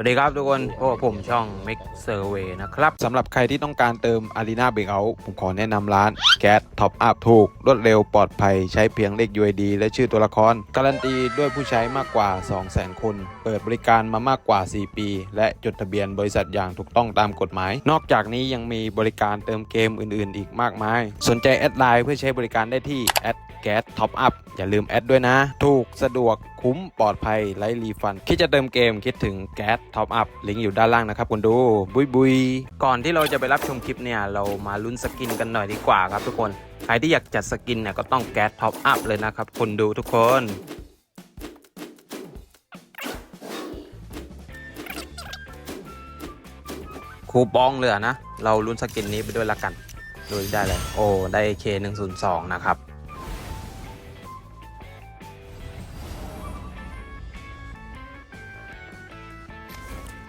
สวัสดีครับทุกคนพวกผมช่อง Mix Survey นะครับสำหรับใครที่ต้องการเติม Arena Breakout ผมขอแนะนำร้านแก๊สท็อปอัพถูก รวดเร็วปลอดภัยใช้เพียงเลข UID และชื่อตัวละคร การันตีด้วยผู้ใช้มากกว่า 200,000 คน เปิดบริการมามากกว่า 4 ปี และจดทะเบียนบริษัทอย่างถูกต้องตามกฎหมาย นอกจากนี้ยังมีบริการเติมเกมอื่น ๆ อีกมากมาย สนใจแอดไลน์เพื่อใช้บริการได้ที่แอดแก๊สท็อปอัพอย่าลืมแอดด้วยนะ ถูกสะดวกคุ้มปลอดภัยไร้รีฟันคิดจะเติมเกมคิดถึงแก๊สท็อปอัพลิงก์อยู่ด้านล่างนะครับคุณดูบุยบุยก่อนที่เราจะไปรับชมคลิปเนี่ยเรามาลุ้นสกินกันหน่อยดีกว่าครับทุกคน ใครที่อยากจัดสกินเนี่ยก็ต้องแก๊สท็อปอัพเลยนะครับคุณดูทุกคนคูปองเลยอนะ เราลุ้นสกินนี้ไปด้วยละกันดูได้เลย โอ้ ได้ K102 นะครับ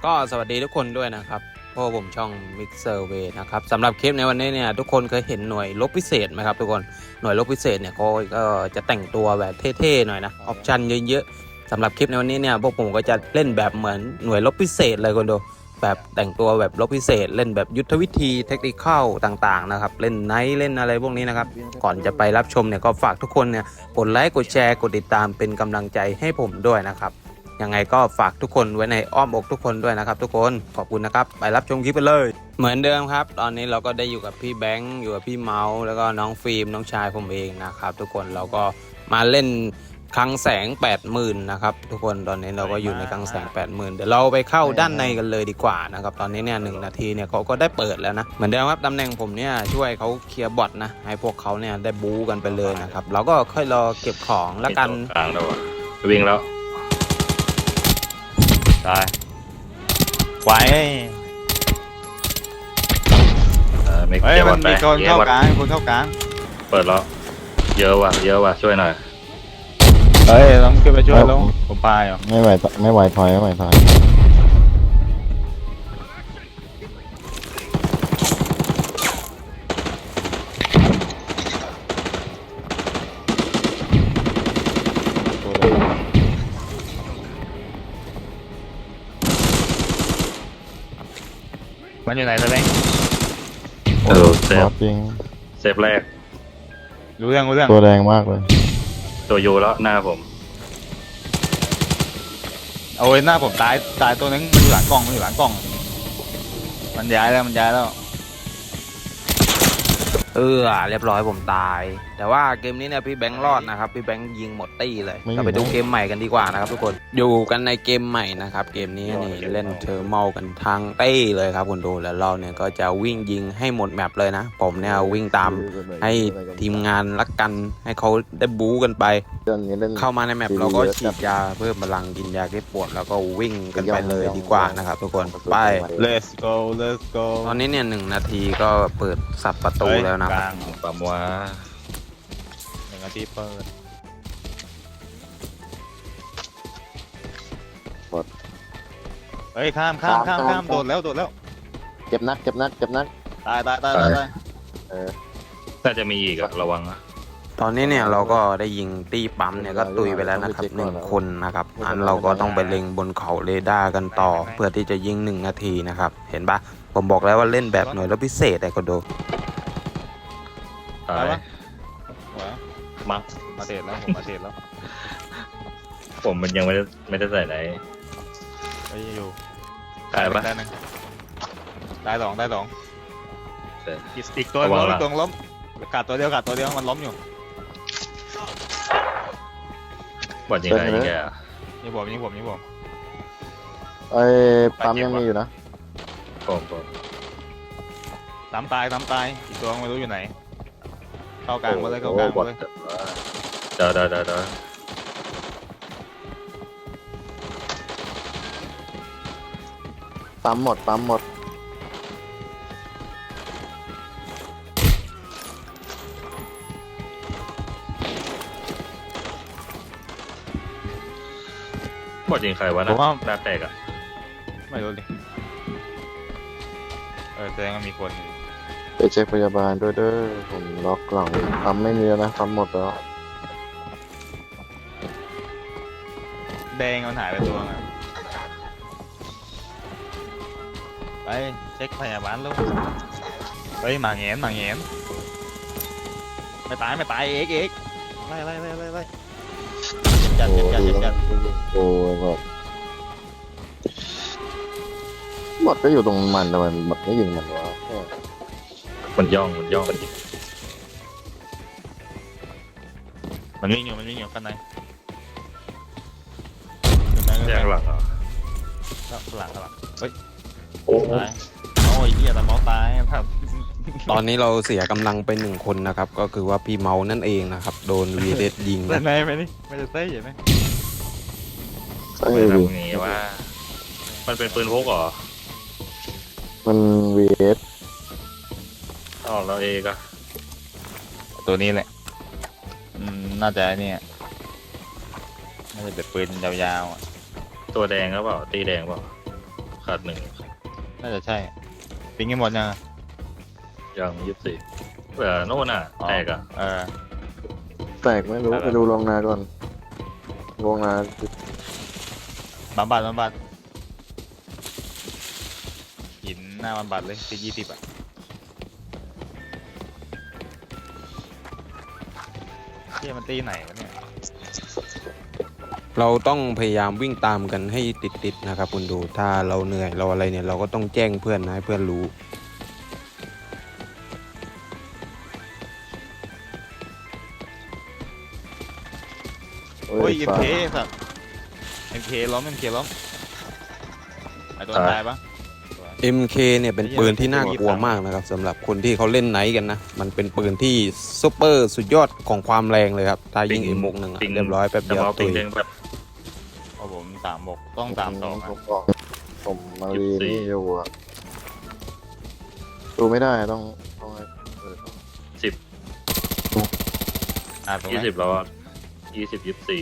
ก็สวัสดีทุกคนด้วยนะครับเพราะว่าผมช่อง Mixer Way นะครับสำหรับคลิปในวันนี้เนี่ยทุกคนเคยเห็นหน่วยลบพิเศษไหมครับทุกคนหน่วยลบพิเศษเนี่ยเขาก็จะแต่งตัวแบบเท่ๆหน่อยนะออปชันเยอะๆสำหรับคลิปในวันนี้เนี่ยพวกผมก็จะเล่นแบบเหมือนหน่วยลบพิเศษเลยคนดูแบบแต่งตัวแบบลบพิเศษ เล่นแบบยุทธวิธีเทคนิคเข้าต่างๆนะครับเล่นไนท์เล่นอะไรพวกนี้นะครับก่อนจะไปรับชมเนี่ยก็ฝากทุกคนเนี่ยกดไลค์กดแชร์กดติดตามเป็นกำลังใจให้ผมด้วยนะครับ ยังไงก็ฝากทุกคนไว้ในอ้อมอกทุกคนด้วยนะครับ ทุกคนขอบคุณนะครับ ไปรับชมคลิปกันเลย เหมือนเดิมครับ ตอนนี้เราก็ได้อยู่กับพี่แบงค์อยู่กับพี่เมาส์แล้วก็น้องฟิล์มน้องชายผมเองนะครับ ทุกคนเราก็มาเล่นคลังแสง 80,000นะครับทุกคนตอนนี้เราก็อยู่ในคลังแสง 80,000เดี๋ยวเราไปเข้าด้านในกันเลยดีกว่านะครับตอนนี้เนี่ยหนึ่งนาทีเนี่ยเขาก็ได้เปิดแล้วนะเหมือนเดิมครับตำแหน่งผมเนี่ยช่วยเขาเคลียร์บอทนะให้พวกเขาเนี่ยได้บู๊กันไปเลยนะครับเราก็ค่อยรอเก็บของแล้วกันกลางแล้วอะวิ่งแล้ว ตายไว้เออไม่เฮ้ยเกี่ยวมักันนไปมีคนเยเข้าอะกลางคนเข้ากลางเปิดแล้วเยอะว่ะเยอะว่ะช่วยหน่อยเฮ้ยต้องขึ้นไปช่วยลงผมปลายเหรอไม่ไหวไม่ไหวถอยไม่ไหวถอย มันอยู่ไหนตะเล้งเออเซบอฟสจริง เซฟแรก รู้เรื่องรู้เรื่องตัวแรงมากเลย ตัวยูแล้วหน้าผม โอ้ยหน้าผมตายตายตัวนึงมันอยู่หลังกล่องมันอยู่หลังกล่อง มันย้ายแล้วมันย้ายแล้ว เออเรียบร้อยผมตาย แต่ว่าเกมนี้เนี่ยพี่แบงค์รอดนะครับพี่แบงค์ยิงหมดตี้เลยเราไปดูเกมใหม่กันดีกว่านะครับทุกคนอยู่กันในเกมใหม่นะครับเกมนี้นี่เล่นเทอร์มอลกันทั้งตี้เลยครับคุณดูแล้วเราเนี่ยก็จะวิ่งยิงให้หมดแมปเลยนะ ผมเนี่ยวิ่งตามให้ทีมงานรักกันให้เขาได้บู๊กันไป เรื่องนี้เล่น เข้ามาในแมปเราก็ฉีดยาเพิ่มพลังกินยาแก้ปวดแล้วก็วิ่งกันไปเลยดีกว่านะครับทุกคนไป let's go let's go ตอนนี้เนี่ยหนึ่งนาทีก็เปิดสับประตูเฮ้ยแล้วนะกครับลางปั๊มว่าหนึ่งนาทีเปิดเฮ้ยข้ามข้ามข้ามข้ามโดดแล้วโดดแล้วเจ็บนักเจ็บนักเจ็บนัก ตายตายตายตายตายน่าจะมีอีกอะระวังนะตอนนี้เนี่ยเราก็ได้ยิงตีปั๊มเนี่ยก็ตุยไปแล้วนะครับหนึ่งคนนะครับอันเราก็ต้องไปเล็งบนเขาเรดาร์กันต่อ เพื่อที่จะยิงหนึ่งนาทีนะครับ เห็นปะผมบอกแล้วว่าเล่นแบบหน่วยรบพิเศษไอ้ก็ดู ตายปะหัวมั้งผมมาเทรดแล้วผมมาเทรดแล้วผมมันยังไม่ได้ไม่ได้ใส่ไหนเฮ้ยอยู่ตายปะ ได้หนึ่งได้สองได้สองเสร็จอีกอีกตัวระวัล้งมหลัอีงกตัวล้มขาดตัวเดียวขาดตัวเดียวมันล้มอยู่บอดยิงใครยิงแกอะนี่ผมนี่ผมนี่ผม ไอ้ปั๊มยังมีอยู่นะ ผมผมตามตายตามตายอีกตัวไม่รู้อยู่ไหน เข้ากลางมาเลยเข้ากลางบอมาดเลยเดี๋ยวเดี๋ยวเดี๋ยวเดี๋ยวปั๊มหมดปั๊มหมดบอดยิงใครวะผนะมว่าหน้าแตกอะไม่รู้ดิเออแสดงว่ามีคนไปเช็คพยาบาลด้วยเด้อผมล็อก กล่องปั๊มไม่มีแล้วนะปั๊มหมดแล้วแดงมันหายไปตัวนึงอะไปเช็คพยาบาลลูกเฮ้ยหมาแงนหมาแงนไม่ตายไม่ตายเอ็กเอ็กไล่ไล่ไล่ไล่ไล่จัดโอ้จัดจัดจัดจัดโอ้แบบบอดก็อยู่ตรงมันทำไมบอดไม่ยิงมันวะแค่มันย่องมันย่อง มันวิ่งอยู่มันวิ่งอยู่ข้างในแย่งหลังเหรอข้างหลังข้างหลังเฮ้ยโอ้ตายโอ้ยเหี้ยแต่เมาตายครับตอนนี้เราเสียกำลังไปหนึ่งคนนะครับ ก็คือว่าพี่เมานั่นเองนะครับ โดนวีเดยิงเล่นะนไหนไปนี่ไม่ได้เต้ยอยู่ไหมไอ้ไม่วีทำงี้ว่า มันเป็นปืนพกเหรอมันวีเอสอ๋อเราเองอะตัวนี้แหละอืม น่าจะไอ้เนี่ยน่าจะเป็นปืนยาวๆอะตัวแดงหรือเปล่า ตีแดงเปล่า ขาดหนึ่งน่าจะใช่ปิงให้หมดยังอะยังยี่สิบสี่เผื่อโน่นอะ แตกอะ เออแตกไม่รู้อะไรไปดูโรงนาก่อนโรงนาบำบัดบำบัดหินหน้าบำบัดเลยที่ยี่สิบอะ ยมันตีไหนวะเนี่ยเราต้องพยายามวิ่งตามกันให้ติดๆนะครับคุณดู ถ้าเราเหนื่อยเราอะไรเนี่ยเราก็ต้องแจ้งเพื่อนนะให้เพื่อนรู้เฮ้โอ้ยยเอ็มฟ้าเคสัตว์เอ็มเคล้มเอ็มเคล้มไอตัวตายปะ MK เนี่ยเป็นปืนที่น่ากลัวมากนะครับสำหรับคนที่เขาเล่นไนท์กันนะ มันเป็นปืนที่ซุปเปอร์สุดยอดของความแรงเลยครับถ้ายิงปิงเอ็มกหนึ่งอะปิงเรียบร้อยแป๊บแต่เดียวว่าปิตุงยเด้งแบบโอ้ผมสามบกต้องสามสองผอะมบอกผมมารีนี่อยู่อะดูไม่ได้ต้องต้องให้เอออ่าตรงยี่นั้นสิบแล้วอะยี่สิบยี่สิบสี่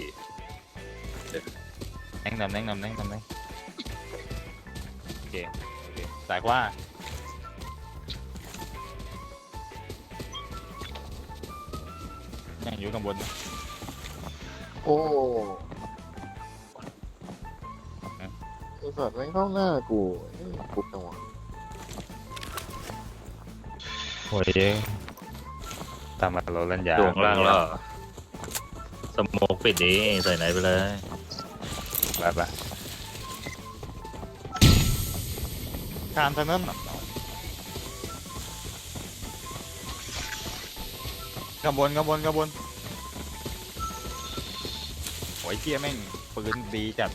แน่งนำแน่งนำแน่งนำแน่งโอเค โอเคสายขว่ายังอยู่ข้างบนนะโอ้ไอสัตว์ไม่งเข้าหน้ากูเอ้ยกูจังหวะโอ้ยตามมาเราเล่นยาดวงล่างแล้วอะสโมกปิดดีใส่ไหนไปเลย ไปไปข้ามถนนน่ะข้างบนข้างบนข้างบนโอ้ยเจี๊ยแม่งปืนดีจัด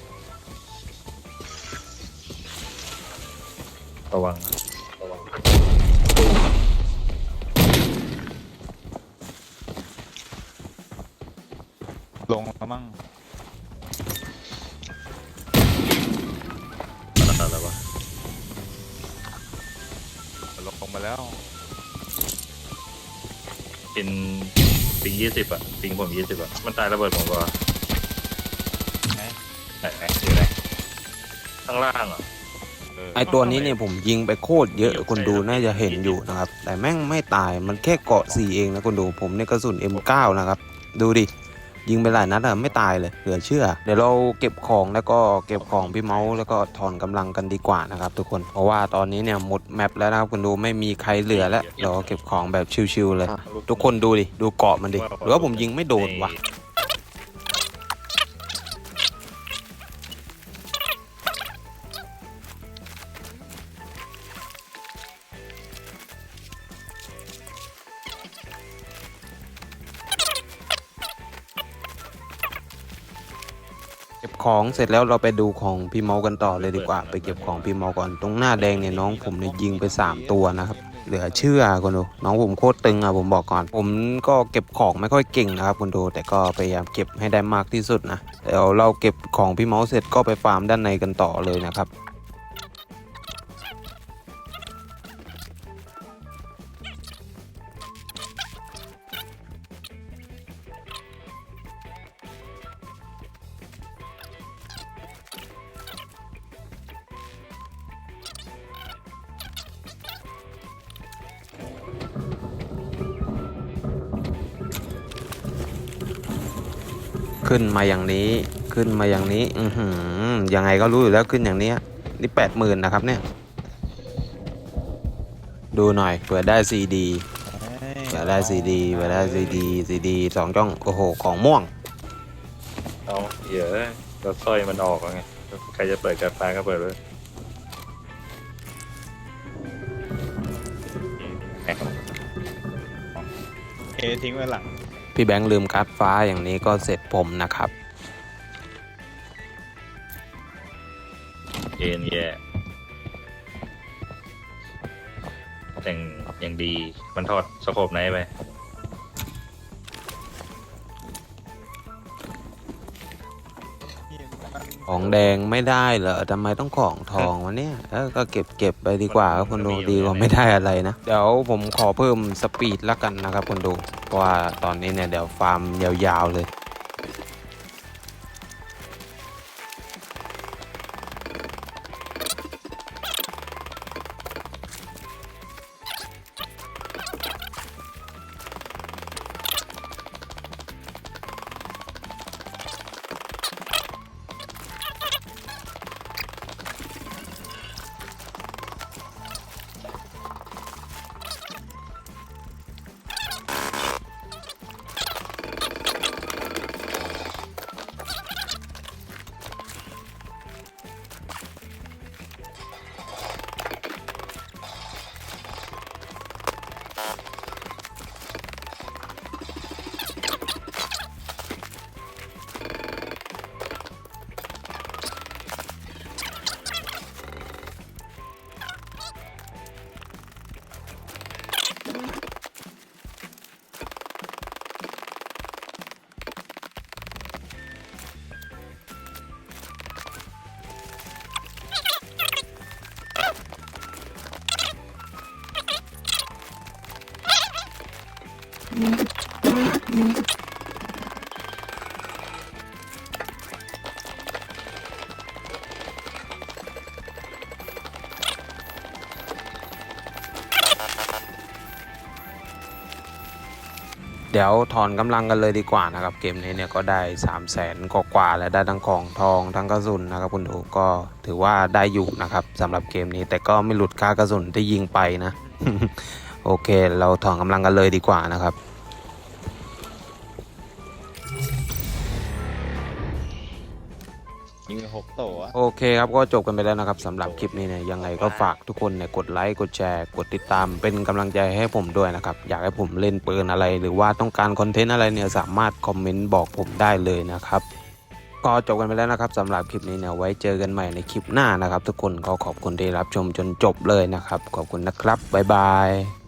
ระวังลงแล้วมั้ง แล้วปินปิงยี่สิบอะปิงผมยี่สิบอะมันตายระเบิดผมวะไหน ไหนไหนอยู่ไหนข้างล่างอะเออไอตัวนี้เนี่ยผมยิงไปโคตรเยอะคนดูน่าจะเห็นอยู่นะครับ แต่แม่งไม่ตายมันแค่เกาะสี่เองนะคนดูผมเนี่ยกระสุน M9 นะครับ ดูดิ ยิงไปหลายนัดอะไม่ตายเลยเหลือเชื่อ เดี๋ยวเราเก็บของแล้วก็เก็บของพี่เมาส์แล้วก็ถอนกำลังกันดีกว่านะครับทุกคนเพราะว่าตอนนี้เนี่ยหมดแมปแล้วนะครับคุณดูไม่มีใครเหลือแล้วเดี๋ยวเก็บของแบบชิวๆเลยอะทุกคนดูดิดูเกาะมันดิหรือว่าผมยิงไม่โดนวะ บของเสร็จแล้วเราไปดูของพี่เมากันต่อเลยดีกว่า ไปเก็บของพี่เมาก่อนตรงหน้าแดงเนี่ยน้องผมเนี่ยยิงไป 3 ตัวนะครับเหลือเชื่อคนดูน้องผมโคตรตึงอะผมบอกก่อน ผมก็เก็บของไม่ค่อยเก่งนะครับคุณดูแต่ก็พยายามเก็บให้ได้มากที่สุดนะเดี๋ยวเราเก็บของพี่เมาเสร็จก็ไปฟาร์มด้านในกันต่อเลยนะครับ ขึ้นมาอย่างนี้ขึ้นมาอย่างนี้ อือหือยังไงก็รู้อยู่แล้วขึ้นอย่างเนี้ยนี่แปดหมื่นนะครับเนี่ย ดูหน่อยเผื่อได้ซีดีเผื่อได้ซีดีเผื่อได้ซีดีซีดีสองจ้องโอ้โหของม่วงเอาเหี้ยอะแล้วสร้อยมันออกแล้วไงใครจะเปิดกระตาก็เปิดเลยแหม่เอทิ้งไว้หลัง พี่แบงค์ลืมการ์ดฟ้าอย่างนี้ก็เสร็จผมนะครับเอ็นแย่แต่งอย่างดีมันทอดสโคปไหนไป ของแดงไม่ได้เหรอทำไมต้องของทองวะเนี่ยเออก็เก็บเก็บไปดีกว่าครับคุณดูดีกว่าไม่ได้อะไรนะ เดี๋ยวผมขอเพิ่มสปีดแล้วกันนะครับคุณดูเพราะว่าตอนนี้เนี่ยเดี๋ยวฟาร์มยาวๆเลย เดี๋ยวถอนกำลังกันเลยดีกว่านะครับ เกมนี้เนี่ยก็ได้3 0 0แสนกว่าๆและได้ทั้งของทองทั้งกระสุนนะครับคุณดูก็ถือว่าได้อยู่นะครับสำหรับเกมนี้แต่ก็ไม่หลุดค่ากระสุนที่ยิงไปนะ โอเค เราถอนกำลังกันเลยดีกว่านะครับ ยิงหกโตอะโอเคครับก็จบกันไปแล้วนะครับสำหรับคลิปนี้เนี่ยยังไงก็ฝากทุกคนเนี่ยกดไลค์กดแชร์ กดติดตามเป็นกำลังใจให้ผมด้วยนะครับ อยากให้ผมเล่นปืนอะไร หรือว่าต้องการคอนเทนต์อะไรเนี่ยสามารถคอมเมนต์บอกผมได้เลยนะครับก็จบกันไปแล้วนะครับสำหรับคลิปนี้เนี่ยไว้เจอกันใหม่ในคลิปหน้านะครับ ทุกคนก็ขอบคุณที่รับชมจนจบเลยนะครับ ขอบคุณนะครับบ๊ายบาย